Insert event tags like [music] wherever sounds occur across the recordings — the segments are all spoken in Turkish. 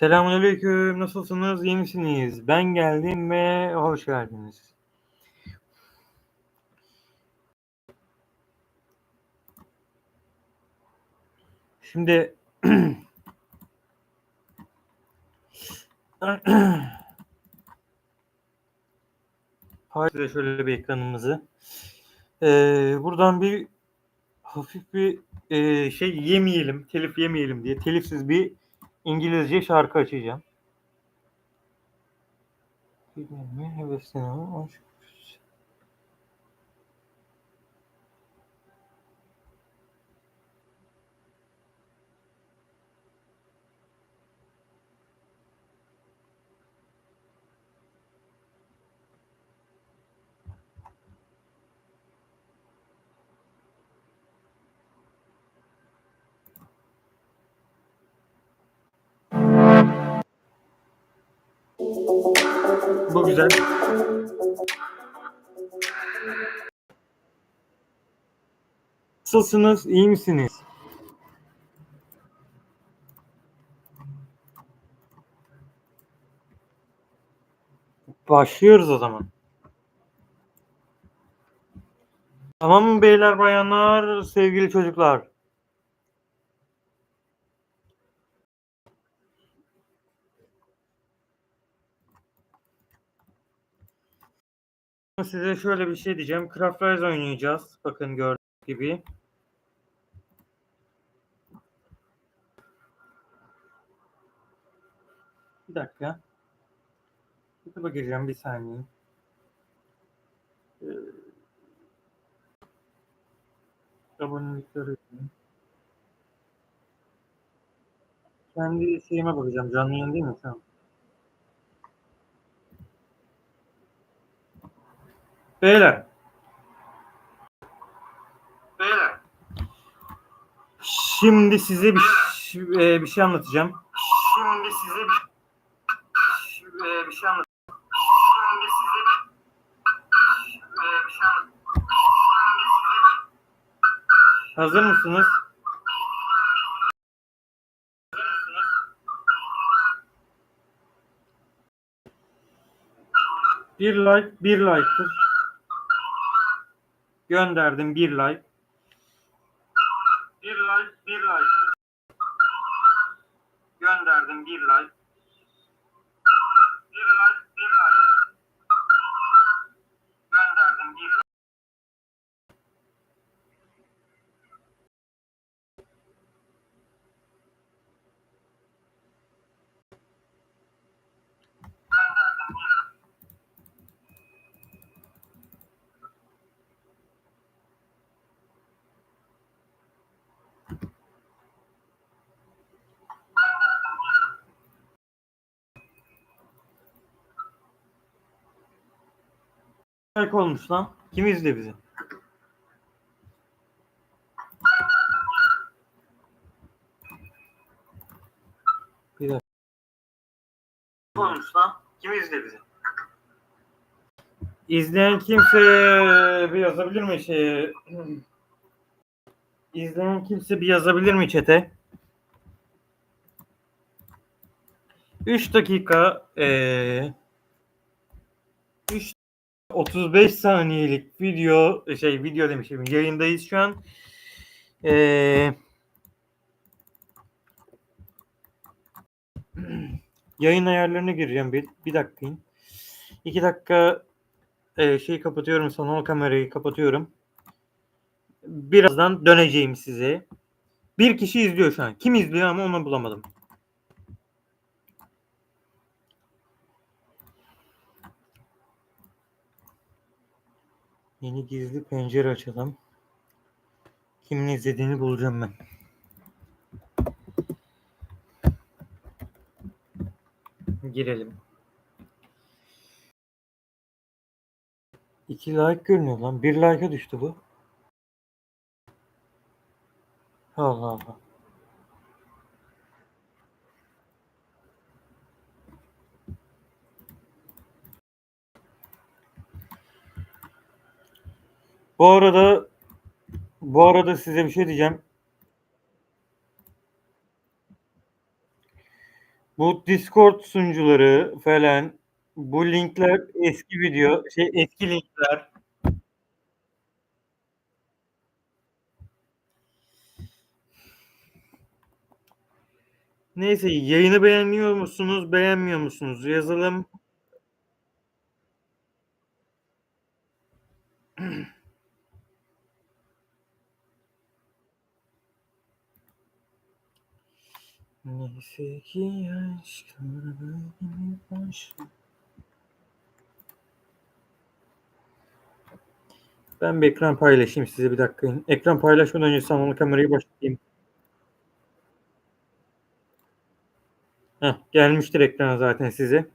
Selamünaleyküm. Nasılsınız? İyi misiniz? Ben geldim ve hoş geldiniz. Şimdi Size şöyle bir ekranımızı. Ee, buradan bir hafif bir e, şey yemeyelim, telif yemeyelim diye telifsiz bir İngilizce şarkı açacağım. Bilmem hevesine aşk. Bu güzel. Nasılsınız? İyi misiniz? Başlıyoruz o zaman. Tamam mı beyler bayanlar, sevgili çocuklar? Size şöyle bir şey diyeceğim. Craft Rise oynayacağız. Bakın gördüğünüz gibi. Bir dakika. YouTube'a gireceğim bir saniye. Ee, abonelikleri kendi şeyime bakacağım. Canlı yayın değil mi şu Beyler. Beyler. Şimdi size bir, e, bir şey anlatacağım. Şimdi size bir, şey anlatacağım. Şimdi size bir, bir şey anlatacağım. Hazır mısınız? Bir like, bir like'tır. Gönderdim bir like. Bir like, bir like'tır. Gönderdim bir like. Like olmuş lan. Kim izliyor bizi? Bir dakika. Olmuş lan. Kim izliyor bizi? İzleyen kimse bir yazabilir mi şey? İzleyen kimse bir yazabilir mi çete? 3 dakika eee 3 35 saniyelik video şey video demişim yayındayız şu an. Eee yayın ayarlarına gireceğim bir, bir dakikayım. 2 dakika eee şeyi kapatıyorum sanal kamerayı kapatıyorum. Birazdan döneceğim size. Bir kişi izliyor şu an. Kim izliyor ama onu bulamadım. Yeni gizli pencere açalım. Kimin izlediğini bulacağım ben. Girelim. İki like görünüyor lan. Bir like'a düştü bu. Allah Allah. Bu arada bu arada size bir şey diyeceğim. Bu Discord sunucuları falan bu linkler eski video şey eski linkler. Neyse yayını beğeniyor musunuz, beğenmiyor musunuz? Yazalım. [clears throat] Neyse ki aşklar böyle boş. Ben bir ekran paylaşayım size bir dakika. Ekran paylaşmadan önce sanal kamerayı başlatayım. Heh, gelmiştir ekrana zaten size.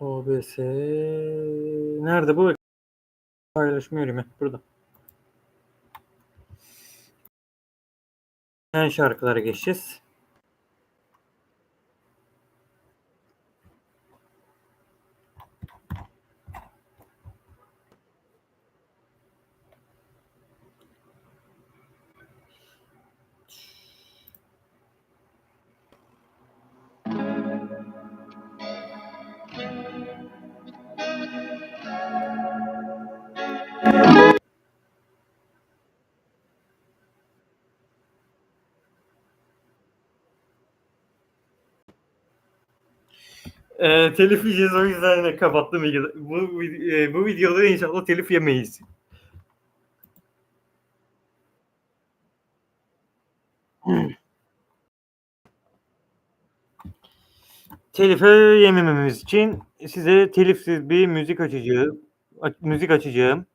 OBS nerede bu? Paylaşmıyorum ya burada. En şarkılara geçeceğiz. Ee, telif yiyeceğiz o yüzden de kapattım. Bu, e, bu videoda inşallah telif yemeyiz. Telife yemememiz için size telifsiz bir müzik açacağım. Aç- müzik açacağım.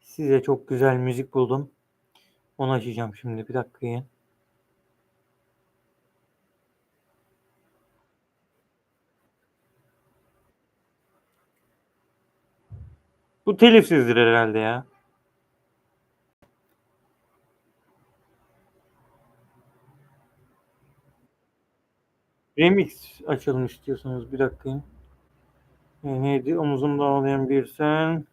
Size çok güzel müzik buldum. Onu açacağım şimdi. Bir dakika ya. Bu telifsizdir herhalde ya. Remix açalım istiyorsanız bir dakika. E, neydi? Omuzumda ağlayan bir sen.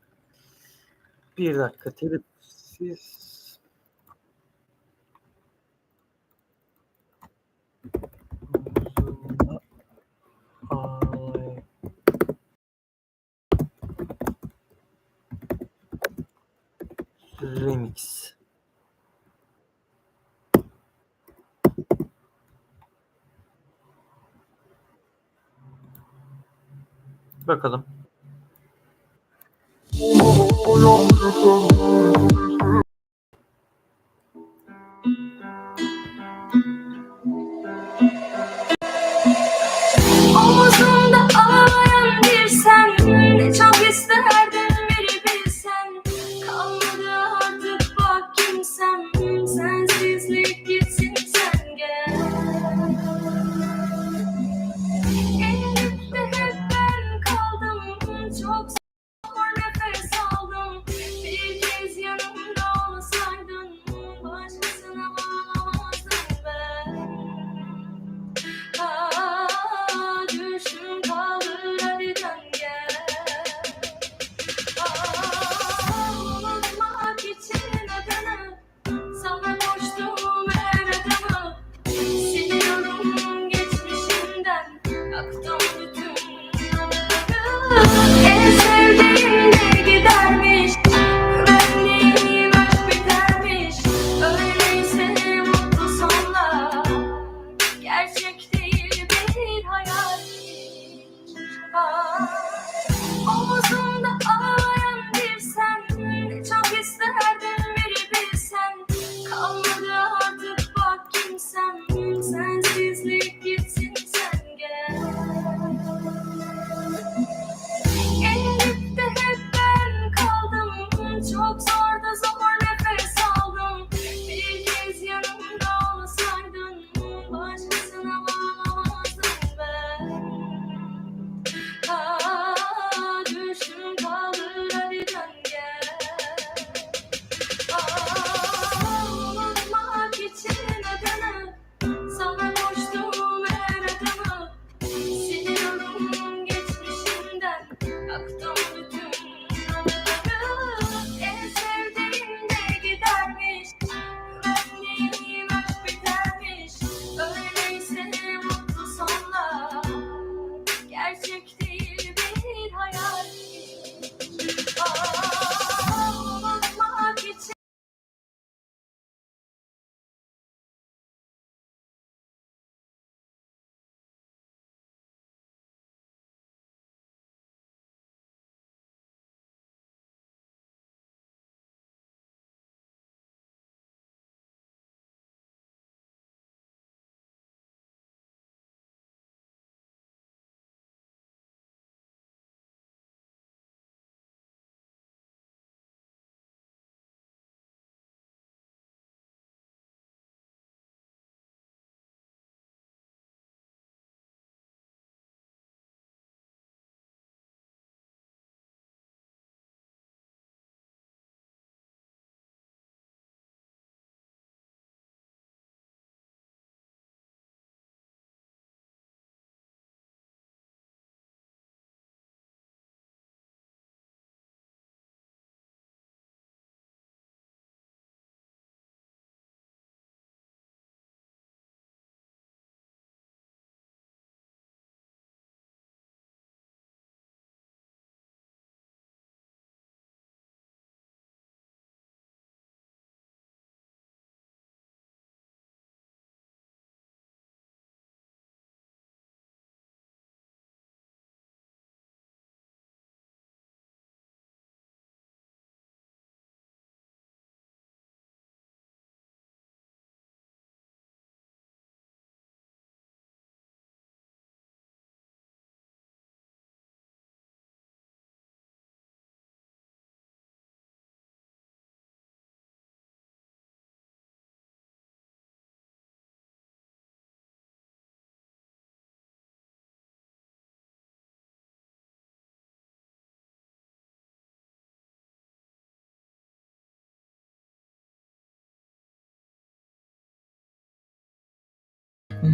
Bir dakika. Telifsiz. Remix. Bakalım. Omuzumda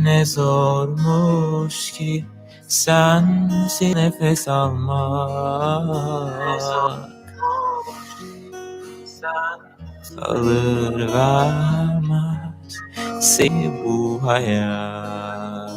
Ne zormuş ki sensiz nefes almak Alır vermez seni bu hayat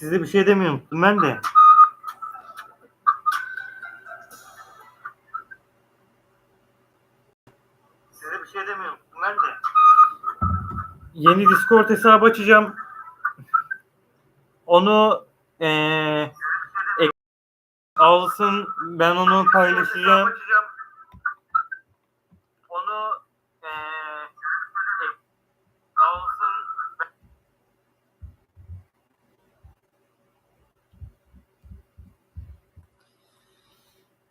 Size bir şey demiyorum ben de. Size bir şey demiyorum ben de. Yeni Discord hesabı açacağım. Onu ek- alsın ben onu paylaşacağım. Onu eee ek- alsın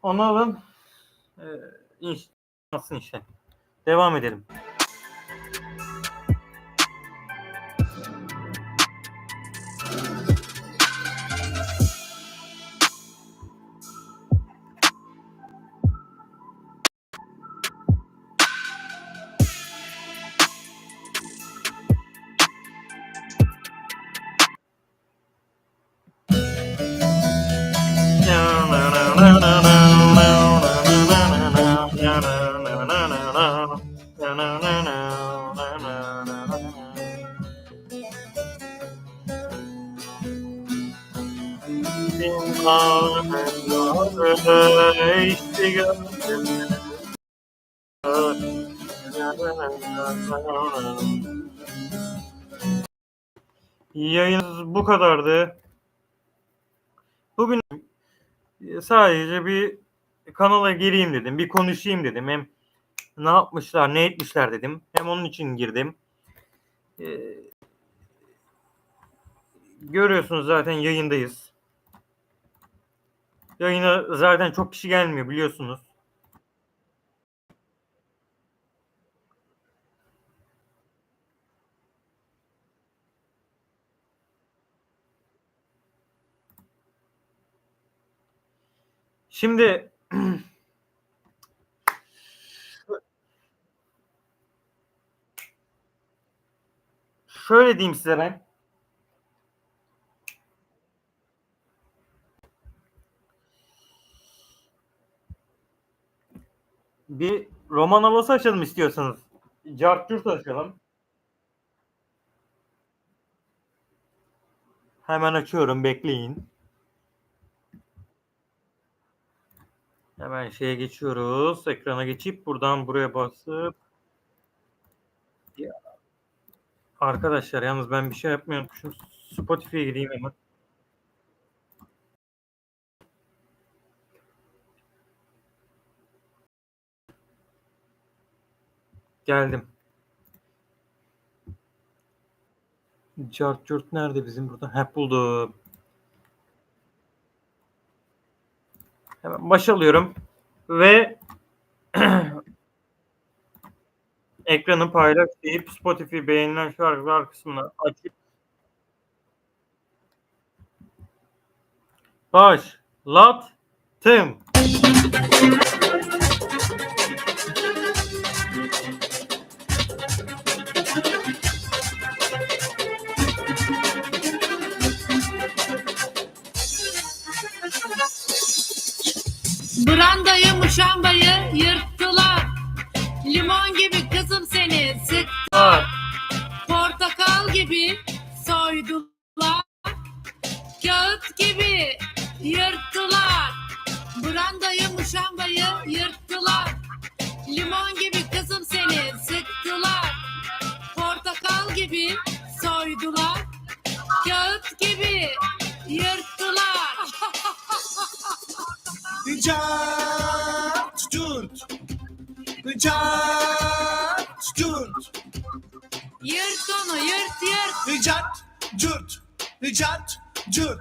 Onu alın. Ee, iş, nasıl işte. Devam edelim. Sadece bir kanala gireyim dedim. Bir konuşayım dedim. Hem ne yapmışlar, ne etmişler dedim. Hem onun için girdim. Ee, görüyorsunuz zaten yayındayız. Yayına zaten çok kişi gelmiyor biliyorsunuz. Şimdi [clears throat] şöyle diyeyim size ben. Bir roman havası açalım istiyorsanız. Cart açalım. Hemen açıyorum bekleyin. Hemen şeye geçiyoruz. Ekrana geçip buradan buraya basıp. Arkadaşlar yalnız ben bir şey yapmıyorum. Şu Spotify'ye gideyim hemen. Geldim. Cart nerede bizim burada? Hep buldum. Hemen baş alıyorum ve [clears throat] ekranı paylaş deyip Spotify beğenilen şarkılar kısmına açıp başlattım. Brandayı muşambayı yırttılar. Limon gibi kızım seni sıktılar. Portakal gibi soydular. Kağıt gibi yırttılar. Brandayı muşambayı yırttılar. Limon gibi kızım seni sıktılar. Portakal gibi Bıçak tutun. Bıçak tutun. Yırt onu yırt yırt. Bıçak cürt. Bıçak cürt.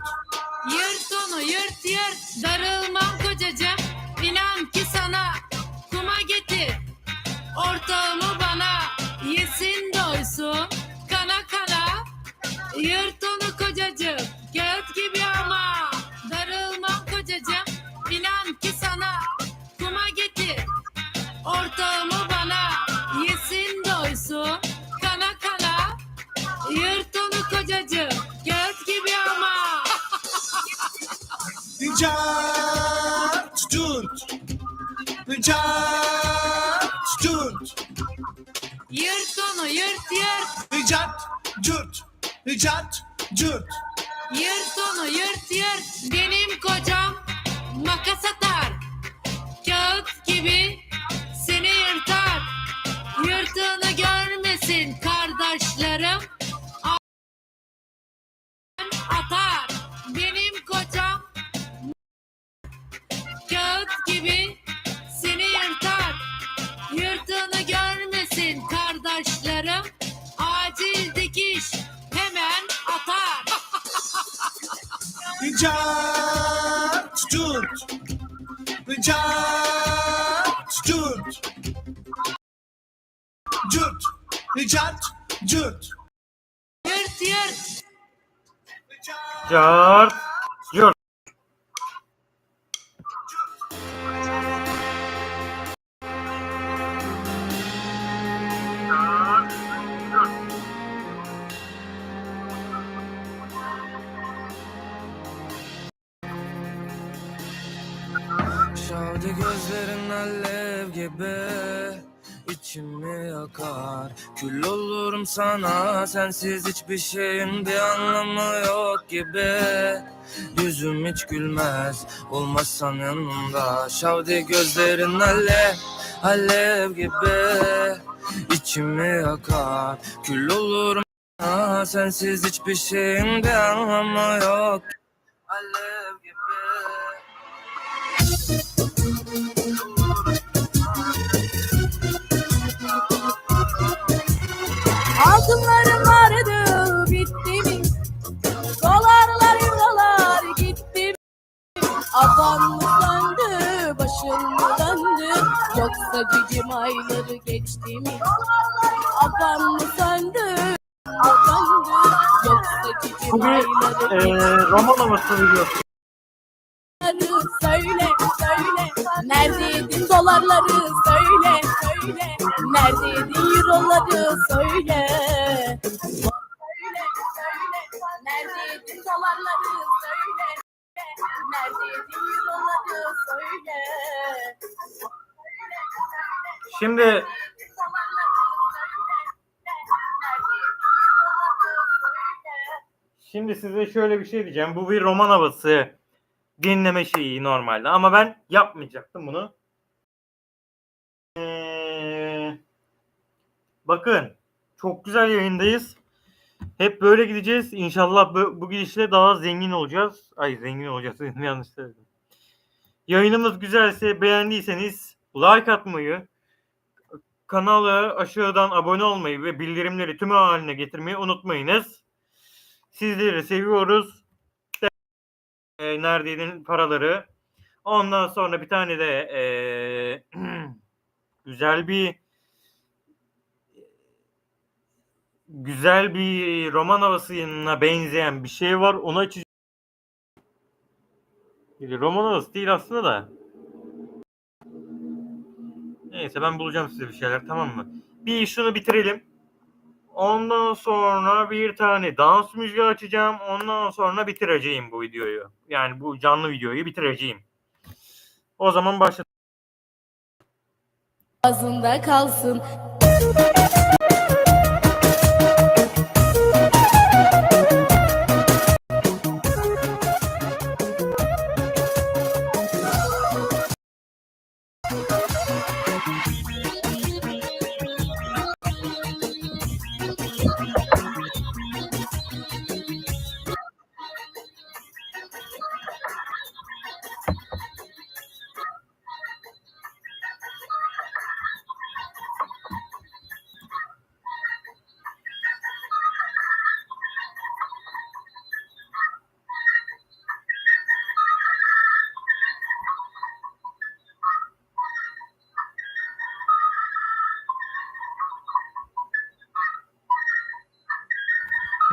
Cart curt Cart curt Yırt onu yırt yırt. Cart curt Cart Cart curt Curt Cart curt Yırt. Yırt. Gibi içimi yakar. Kül olurum sana sensiz hiçbir şeyin bir anlamı yok gibi. Yüzüm hiç gülmez olmazsan yanımda. Şavdi gözlerin alev alev gibi. İçimi yakar. Kül olurum sana sensiz hiçbir şeyin bir anlamı yok. Alev gibi Aban mı söndü başın mı döndü Yoksa cicim ayları geçti mi? Aban mı söndü döndü Yoksa cicim Bu bir ayları eee roman havası dolarları söyle söyle. Neredeydin dolarları? Söyle söyle. Neredeydin euroları? Söyle. Söyle söyle. Neredeydin dolarları? Söyle Şimdi Şimdi size şöyle bir şey diyeceğim. Bu bir roman havası dinleme şeyi normalde ama ben yapmayacaktım bunu. Ee, bakın çok güzel yayındayız. Hep böyle gideceğiz. İnşallah bu, bu gidişle daha zengin olacağız. Ay zengin olacağız. [laughs] Yanlış söyledim. Yayınımız güzelse beğendiyseniz like atmayı, kanala aşağıdan abone olmayı ve bildirimleri tüm haline getirmeyi unutmayınız. Sizleri seviyoruz. E, neredeydin paraları. Ondan sonra bir tane de e, [clears throat] güzel bir güzel bir roman havasına benzeyen bir şey var. Onu açacağım. Roman havası değil aslında da. Neyse ben bulacağım size bir şeyler tamam mı? Bir şunu bitirelim. Ondan sonra bir tane dans müziği açacağım. Ondan sonra bitireceğim bu videoyu. Yani bu canlı videoyu bitireceğim. O zaman başla. Ağzında kalsın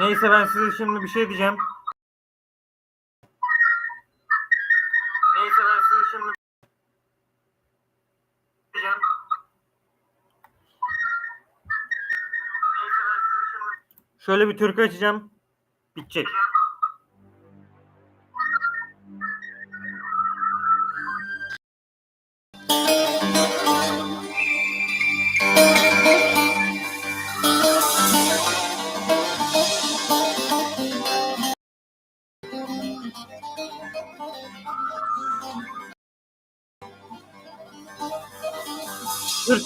Neyse ben size şimdi bir şey diyeceğim. Neyse ben size şimdi diyeceğim. Neyse ben size şimdi Şöyle bir türkü açacağım. Bitecek.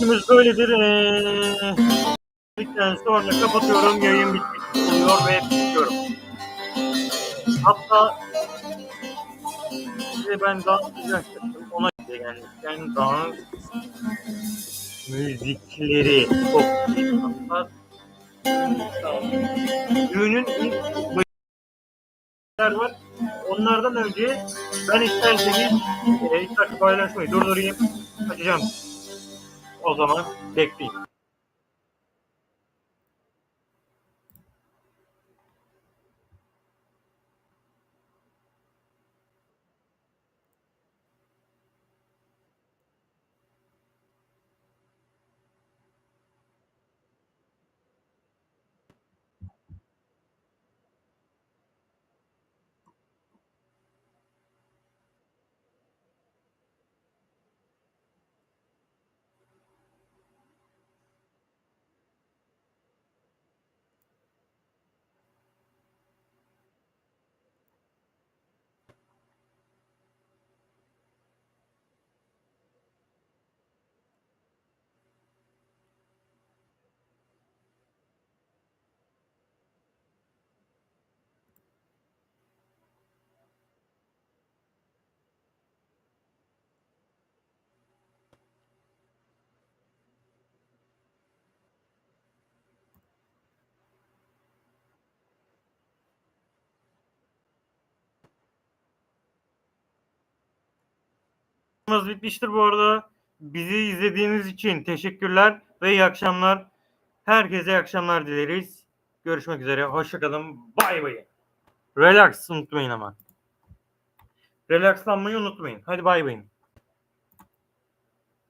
Türkümüz böyledir. Ee, sonra kapatıyorum. Yayın bitmiş oluyor ve bitiyorum. Hatta size ben daha sıcaktım. Ona göre yani. Yani daha müzikleri çok. Hatta düğünün ilk var. Onlardan önce ben isterseniz e, dakika paylaşmayı durdurayım. Açacağım. O zaman bekleyin. Yayınımız bitmiştir bu arada. Bizi izlediğiniz için teşekkürler ve iyi akşamlar. Herkese iyi akşamlar dileriz. Görüşmek üzere. Hoşçakalın. Bay bay. Relax unutmayın ama. Relaxlanmayı unutmayın. Hadi bay bayın.